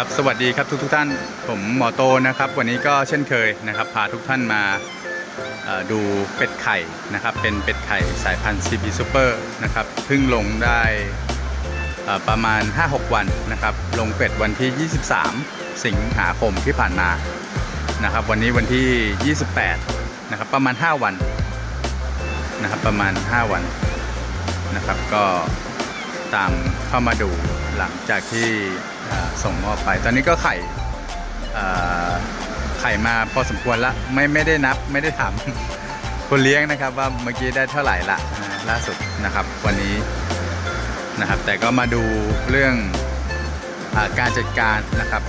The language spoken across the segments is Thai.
ครับสวัสดีครับทุกทุกท่านผมหมอโตนะครับ วันนี้ก็เช่นเคยนะครับ พาทุกท่านมาดูเป็ดไข่นะครับ เป็นเป็ดไข่สายพันธุ์ CB Super นะครับเพิ่งลงได้ประมาณ 5-6 วันนะครับ ลงเป็ดวันที่ 23 สิงหาคมที่ผ่านมานะครับ วันนี้วันที่ 28 นะครับ ประมาณ 5 วันนะครับ ประมาณ 5 วันนะครับ ก็ ตามเข้ามาดูหลังจากที่ส่งมอบไป ตอนนี้ก็ไข่ไข่มาพอสมควรละไม่ไม่ได้นับไม่ได้ถามคนเลี้ยงนะครับว่าเมื่อกี้ได้เท่าไหร่ละล่าสุดนะครับวันนี้นะครับ แต่ก็มาดูเรื่องอการจัดการนะครับ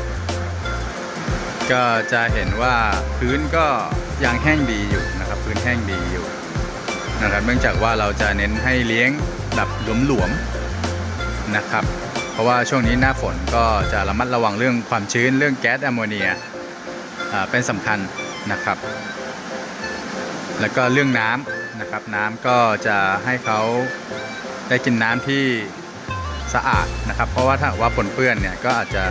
ก็จะเห็นว่าพื้นก็ยังแห้งดีอยู่นะครับ พื้นแห้งดีอยู่นะครับ เนื่องจากว่าเราจะเน้นให้เลี้ยงแบบหลวมๆ นะครับ เพราะว่าช่วงนี้หน้าฝนก็จะระมัดระวังเรื่องความชื้นเรื่องแก๊สแอมโมเนียเป็นสำคัญนะครับ แล้วก็เรื่องน้ำนะครับ น้ำก็จะให้เขาได้กินน้ำที่สะอาดนะครับ เพราะว่าถ้าว่าปนเปื้อนเนี่ยก็อาจจะ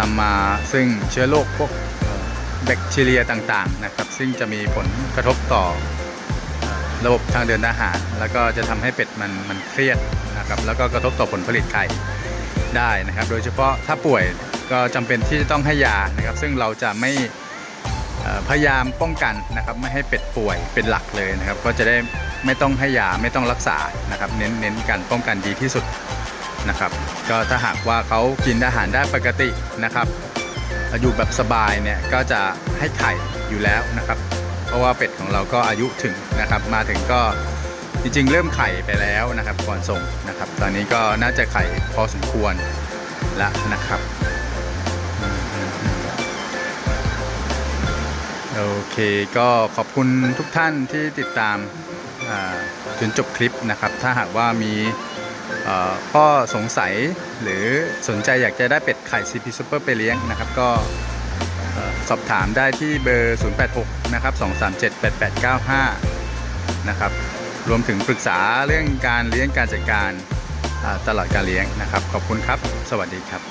นำมาซึ่งเชื้อโรคพวกแบคทีเรียต่างๆนะครับ ซึ่งจะมีผลกระทบต่อระบบทางเดินอาหาร แล้วก็จะทำให้เป็ดมันมันเครียด นะครับแล้วก็กระทบต่อผลผลิตไข่ได้นะครับ โดยเฉพาะถ้าป่วยก็จำเป็นที่จะต้องให้ยานะครับ ซึ่งเราจะไม่พยายามป้องกันนะครับไม่ให้เป็ดป่วยเป็นหลักเลยนะครับ ก็จะได้ไม่ต้องให้ยาไม่ต้องรักษานะครับ เน้นเน้นการป้องกันดีที่สุดนะครับ ก็ถ้าหากว่าเขากินอาหารได้ปกตินะครับอยู่แบบสบายเนี่ยก็จะให้ไข่อยู่แล้วนะครับ เพราะว่าเป็ดของเราก็อายุถึงนะครับ มาถึงก็ จริงๆ เริ่มไข่ไปแล้วนะครับก่อนส่งนะครับ ตอนนี้ก็น่าจะไข่พอสมควรแล้วนะครับโอเคก็ขอบคุณทุกท่านที่ติดตามจนจบคลิปนะครับ ถ้าหากว่ามีข้อสงสัยหรือสนใจอยากจะได้เป็ดไข่ CP Super ไปเลี้ยงนะครับ ก็สอบถามได้ที่เบอร์ 086 นะครับ 2378895 นะครับ รวมถึงปรึกษาเรื่องการเลี้ยงการจัดการตลอดการเลี้ยงนะครับ ขอบคุณครับ สวัสดีครับ